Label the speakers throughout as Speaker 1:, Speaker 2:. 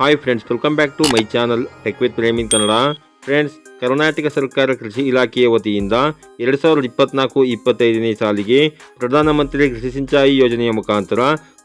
Speaker 1: Hi friends welcome back to my channel tech with ಪ್ರೇಮಿನ್ Kannada friends Karnataka ಸರ್ಕಾರ ಕೃಷಿ ಇಲಾಖೆಯ ವತಿಯಿಂದ ಎರಡು ಸಾವಿರದ ಇಪ್ಪತ್ನಾಲ್ಕು ಇಪ್ಪತ್ತೈದನೇ ಸಾಲಿಗೆ ಪ್ರಧಾನಮಂತ್ರಿ ಕೃಷಿ ಸಿಂಚಾಯಿ ಯೋಜನೆಯ ಮುಖಾಂತರ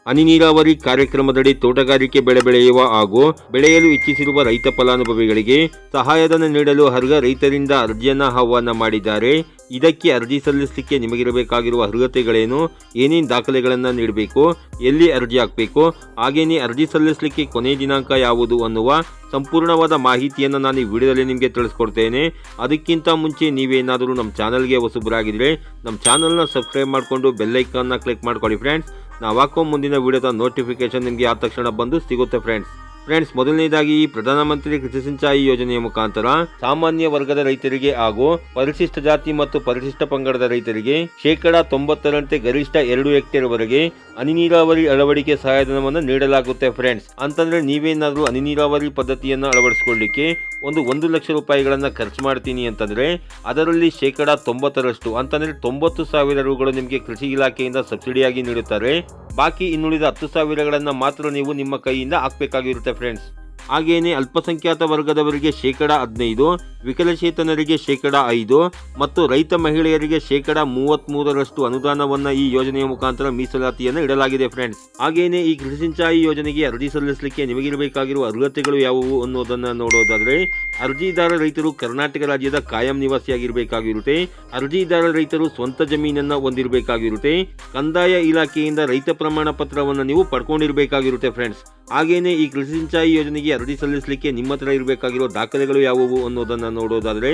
Speaker 1: ಹನಿ ನೀರಾವರಿ ಕಾರ್ಯಕ್ರಮದಡಿ ತೋಟಗಾರಿಕೆ ಬೆಳೆ ಬೆಳೆಯುವ ಹಾಗೂ ಬೆಳೆಯಲು ಇಚ್ಛಿಸಿರುವ ರೈತ ಫಲಾನುಭವಿಗಳಿಗೆ ಸಹಾಯಧನ ನೀಡಲು ಅರ್ಹ ರೈತರಿಂದ ಅರ್ಜಿಯನ್ನು ಆಹ್ವಾನ ಮಾಡಿದ್ದಾರೆ. ಇದಕ್ಕೆ ಅರ್ಜಿ ಸಲ್ಲಿಸಲಿಕ್ಕೆ ನಿಮಗಿರಬೇಕಾಗಿರುವ ಅರ್ಹತೆಗಳೇನು? ಏನೇನು ದಾಖಲೆಗಳನ್ನು ನೀಡಬೇಕು? ಎಲ್ಲಿ ಅರ್ಜಿ ಹಾಕಬೇಕು? ಹಾಗೇನೇ ಅರ್ಜಿ ಸಲ್ಲಿಸಲಿಕ್ಕೆ ಕೊನೆ ದಿನಾಂಕ ಯಾವುದು ಅನ್ನುವ ಸಂಪೂರ್ಣವಾದ ಮಾಹಿತಿಯನ್ನು ನಾನು ಈ ವಿಡಿಯೋದಲ್ಲಿ ನಿಮಗೆ ತಿಳಿಸ್ಕೊಡ್ತೇನೆ. ಅದಕ್ಕಿಂತ ಮುಂಚೆ ನೀವೇನಾದರೂ ನಮ್ಮ ಚಾನಲ್ಗೆ ಹೊಸಬರಾಗಿದ್ದರೆ ನಮ್ಮ ಚಾನಲ್ನ ಸಬ್ಸ್ಕ್ರೈಬ್ ಮಾಡಿಕೊಂಡು ಬೆಲ್ಲೈಕನ್ನ ಕ್ಲಿಕ್ ಮಾಡ್ಕೊಳ್ಳಿ ಫ್ರೆಂಡ್ಸ್. ನಾವು ಹಾಕೋ ಮುಂದಿನ ವಿಡಿಯೋದ ನೋಟಿಫಿಕೇಶನ್ ನಿಮಗೆ ಆದ ತಕ್ಷಣ ಬಂದು ಸಿಗುತ್ತೆ ಫ್ರೆಂಡ್ಸ್. ಫ್ರೆಂಡ್ಸ್, ಮೊದಲನೇದಾಗಿ ಈ ಪ್ರಧಾನಮಂತ್ರಿ ಕೃಷಿ ಸಿಂಚಾಯಿ ಯೋಜನೆಯ ಮುಖಾಂತರ ಸಾಮಾನ್ಯ ವರ್ಗದ ರೈತರಿಗೆ ಹಾಗೂ ಪರಿಶಿಷ್ಟ ಜಾತಿ ಮತ್ತು ಪರಿಶಿಷ್ಟ ಪಂಗಡದ ರೈತರಿಗೆ ಶೇಕಡಾ ತೊಂಬತ್ತರಂತೆ ಗರಿಷ್ಠ ಎರಡು ಹೆಕ್ಟೇರ್ ವರೆಗೆ ಹನಿ ನೀರಾವರಿ ಅಳವಡಿಕೆ ಸಹಾಯಧನವನ್ನು ನೀಡಲಾಗುತ್ತೆ ಫ್ರೆಂಡ್ಸ್. ಅಂತಂದ್ರೆ ನೀವೇನಾದರೂ ಹನಿ ನೀರಾವರಿ ಪದ್ಧತಿಯನ್ನು ಅಳವಡಿಸಿಕೊಳ್ಳಿಕ್ಕೆ ಒಂದು ಒಂದು ಲಕ್ಷ ರೂಪಾಯಿಗಳನ್ನು ಖರ್ಚು ಮಾಡ್ತೀನಿ ಅಂತಂದ್ರೆ ಅದರಲ್ಲಿ ಶೇಕಡಾ ತೊಂಬತ್ತರಷ್ಟು, ಅಂತಂದ್ರೆ ತೊಂಬತ್ತು ಸಾವಿರ ರೂಗಳು ನಿಮಗೆ ಕೃಷಿ ಇಲಾಖೆಯಿಂದ ಸಬ್ಸಿಡಿಯಾಗಿ ನೀಡುತ್ತಾರೆ. ಬಾಕಿ ಇನ್ನುಳಿದ ಹತ್ತು ಸಾವಿರಗಳನ್ನು ಮಾತ್ರ ನೀವು ನಿಮ್ಮ ಕೈಯಿಂದ ಹಾಕಬೇಕಾಗಿರುತ್ತೆ ಫ್ರೆಂಡ್ಸ್ ಹಾಗೇನೆ ಅಲ್ಪಸಂಖ್ಯಾತ ವರ್ಗದವರಿಗೆ ಶೇಕಡ ಹದಿನೈದು, ವಿಕಲಚೇತನರಿಗೆ ಶೇಕಡ ಐದು ಮತ್ತು ರೈತ ಮಹಿಳೆಯರಿಗೆ ಶೇಕಡ ಮೂವತ್ತ್ಮೂರರಷ್ಟು ಅನುದಾನವನ್ನ ಈ ಯೋಜನೆಯ ಮುಖಾಂತರ ಮೀಸಲಾತಿಯನ್ನು ಇಡಲಾಗಿದೆ ಫ್ರೆಂಡ್ಸ್ ಹಾಗೆಯೇ ಈ ಕೃಷಿ ಸಿಂಚಾಯಿ ಯೋಜನೆಗೆ ಅರ್ಜಿ ಸಲ್ಲಿಸಲಿಕ್ಕೆ ನಿಮಗಿರಬೇಕಾಗಿರುವ ಅರ್ಹತೆಗಳು ಯಾವುವು ಅನ್ನೋದನ್ನು ನೋಡೋದಾದರೆ, ಅರ್ಜಿದಾರ ರೈತರು ಕರ್ನಾಟಕ ರಾಜ್ಯದ ಕಾಯಂ ನಿವಾಸಿಯಾಗಿರಬೇಕಾಗಿರುತ್ತೆ, ಅರ್ಜಿದಾರ ರೈತರು ಸ್ವಂತ ಜಮೀನನ್ನು ಹೊಂದಿರಬೇಕಾಗಿರುತ್ತೆ, ಕಂದಾಯ ಇಲಾಖೆಯಿಂದ ರೈತ ಪ್ರಮಾಣ ಪತ್ರವನ್ನು ನೀವು ಪಡ್ಕೊಂಡಿರಬೇಕಾಗಿರುತ್ತೆ ಫ್ರೆಂಡ್ಸ್ ಹಾಗೇನೆ ಈ ಕೃಷಿ ಸಿಂಚಾಯಿ ಯೋಜನೆಗೆ ಅರ್ಜಿ ಸಲ್ಲಿಸಲಿಕ್ಕೆ ನಿಮ್ಮ ಹತ್ರ ಇರಬೇಕಾಗಿರೋ ದಾಖಲೆಗಳು ಯಾವುವು ಅನ್ನೋದನ್ನು ನೋಡೋದಾದರೆ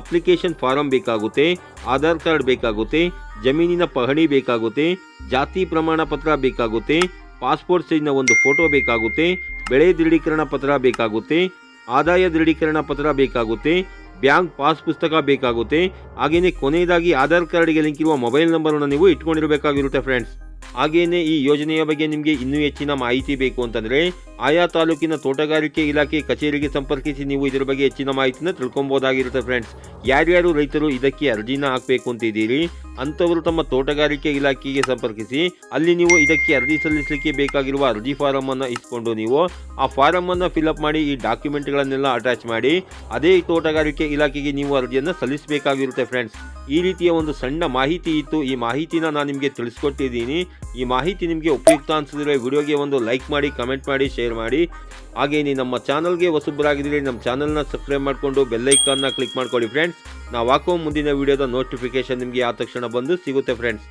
Speaker 1: ಅಪ್ಲಿಕೇಶನ್ ಫಾರಂ ಬೇಕಾಗುತ್ತೆ, ಆಧಾರ್ ಕಾರ್ಡ್ ಬೇಕಾಗುತ್ತೆ, ಜಮೀನಿನ ಪಹಣಿ ಬೇಕಾಗುತ್ತೆ, ಜಾತಿ ಪ್ರಮಾಣ ಪತ್ರ ಬೇಕಾಗುತ್ತೆ, ಪಾಸ್ಪೋರ್ಟ್ ಸೈಜ್ನ ಒಂದು ಫೋಟೋ ಬೇಕಾಗುತ್ತೆ, ಬೆಳೆ ದೃಢೀಕರಣ ಪತ್ರ ಬೇಕಾಗುತ್ತೆ, ಆದಾಯ ದೃಢೀಕರಣ ಪತ್ರ ಬೇಕಾಗುತ್ತೆ, ಬ್ಯಾಂಕ್ ಪಾಸ್ ಪುಸ್ತಕ ಬೇಕಾಗುತ್ತೆ ಹಾಗೆಯೇ ಕೊನೆಯದಾಗಿ ಆಧಾರ್ ಕಾರ್ಡ್ಗೆ ಲಿಂಕ್ ಇರುವ ಮೊಬೈಲ್ ನಂಬರನ್ನು ನೀವು ಇಟ್ಕೊಂಡಿರಬೇಕಾಗಿರುತ್ತೆ ಫ್ರೆಂಡ್ಸ್. 아기에는 이 여전히 여백의 님께 인누에티나 마이티 백원단을 ಆಯಾ ತಾಲೂಕಿನ ತೋಟಗಾರಿಕೆ ಇಲಾಖೆ ಕಚೇರಿಗೆ ಸಂಪರ್ಕಿಸಿ ನೀವು ಇದರ ಬಗ್ಗೆ ಹೆಚ್ಚಿನ ಮಾಹಿತಿನ ತಿಳ್ಕೊಬಹುದಾಗಿರುತ್ತೆ ಫ್ರೆಂಡ್ಸ್ ಯಾರ್ಯಾರು ರೈತರು ಇದಕ್ಕೆ ಅರ್ಜಿನ ಹಾಕಬೇಕು ಅಂತ ಇದ್ದೀರಿ, ಅಂಥವರು ತಮ್ಮ ತೋಟಗಾರಿಕೆ ಇಲಾಖೆಗೆ ಸಂಪರ್ಕಿಸಿ, ಅಲ್ಲಿ ನೀವು ಇದಕ್ಕೆ ಅರ್ಜಿ ಸಲ್ಲಿಸಲಿಕ್ಕೆ ಬೇಕಾಗಿರುವ ಅರ್ಜಿ ಫಾರಂ ಅನ್ನು ಇಸ್ಕೊಂಡು ನೀವು, ಆ ಫಾರಂ ಅನ್ನು ಫಿಲಪ್ ಮಾಡಿ ಈ ಡಾಕ್ಯುಮೆಂಟ್ಗಳನ್ನೆಲ್ಲ ಅಟ್ಯಾಚ್ ಮಾಡಿ, ಅದೇ ತೋಟಗಾರಿಕೆ ಇಲಾಖೆಗೆ ನೀವು ಅರ್ಜಿಯನ್ನು ಸಲ್ಲಿಸಬೇಕಾಗಿರುತ್ತೆ ಫ್ರೆಂಡ್ಸ್ ಈ ರೀತಿಯ ಒಂದು ಸಣ್ಣ ಮಾಹಿತಿ ಇತ್ತು, ಈ ಮಾಹಿತಿನ ನಾನು ನಿಮಗೆ ತಿಳಿಸ್ಕೊಟ್ಟಿದ್ದೀನಿ. ಈ ಮಾಹಿತಿ ನಿಮಗೆ ಉಪಯುಕ್ತ ಅನಿಸಿದ್ರೆ ವಿಡಿಯೋಗೆ ಒಂದು ಲೈಕ್ ಮಾಡಿ ಕಮೆಂಟ್ ಮಾಡಿ ಶೇರ್ ಮಾಡಿ. ಹಾಗೇನೇ ನಮ್ಮ ಚಾನಲ್ಗೆ ಹೊಸಬ್ರಾಗಿದ್ದರೆ ನಮ್ಮ ಚಾನಲ್ನ ಸಬ್ಸ್ಕ್ರೈಬ್ ಮಾಡಿಕೊಂಡು ಬೆಲ್ಲೈಕಾನ್ನ ಕ್ಲಿಕ್ ಮಾಡ್ಕೊಳ್ಳಿ ಫ್ರೆಂಡ್ಸ್ ನಾವು ಹಾಕೋ ಮುಂದಿನ ವಿಡಿಯೋದ ನೋಟಿಫಿಕೇಶನ್ ನಿಮಗೆ ಆ ತಕ್ಷಣ ಬಂದು ಸಿಗುತ್ತೆ ಫ್ರೆಂಡ್ಸ್